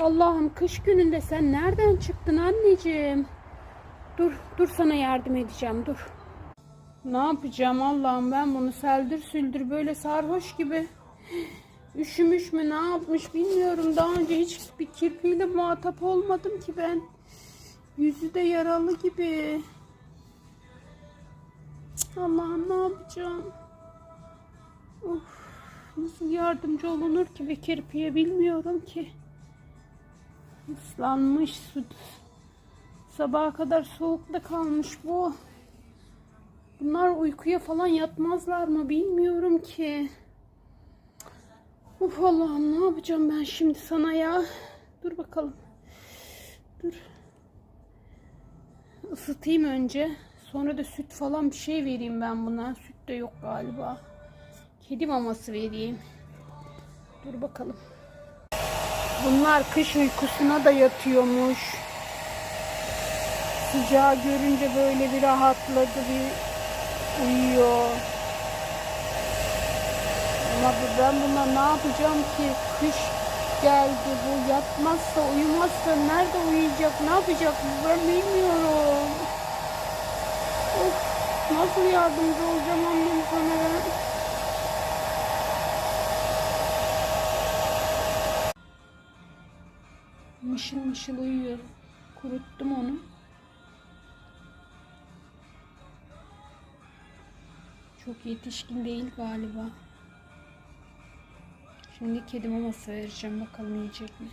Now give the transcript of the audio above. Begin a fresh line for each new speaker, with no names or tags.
Allah'ım kış gününde sen nereden çıktın anneciğim? Dur, dur sana yardım edeceğim, dur. Ne yapacağım Allah'ım ben bunu seldir süldür böyle sarhoş gibi. Üşümüş mü ne yapmış bilmiyorum. Daha önce hiç bir kirpiyle muhatap olmadım ki ben. Yüzü de yaralı gibi. Allah'ım ne yapacağım? Of, nasıl yardımcı olunur ki bir kirpiye bilmiyorum ki. Islanmış su. Sabaha kadar soğukta kalmış bu. Bunlar uykuya falan yatmazlar mı bilmiyorum ki. Uf Allah'ım ne yapacağım ben şimdi sana ya. Dur bakalım. Dur. Isıtayım önce. Sonra da süt falan bir şey vereyim ben buna. Süt de yok galiba. Kedi maması vereyim. Dur bakalım. Bunlar kış uykusuna da yatıyormuş. Sıcağı görünce böyle bir rahatladı, bir uyuyor. Ama ben buna ne yapacağım ki? Kış geldi bu yatmazsa uyumazsa nerede uyuyacak ne yapacak ben bilmiyorum. Of, nasıl yardımcı olacağım annem sana ben? Mışıl mışıl uyuyor. Kuruttum onu. Çok yetişkin değil galiba. Şimdi kedi maması vereceğim. Bakalım yiyecek mi?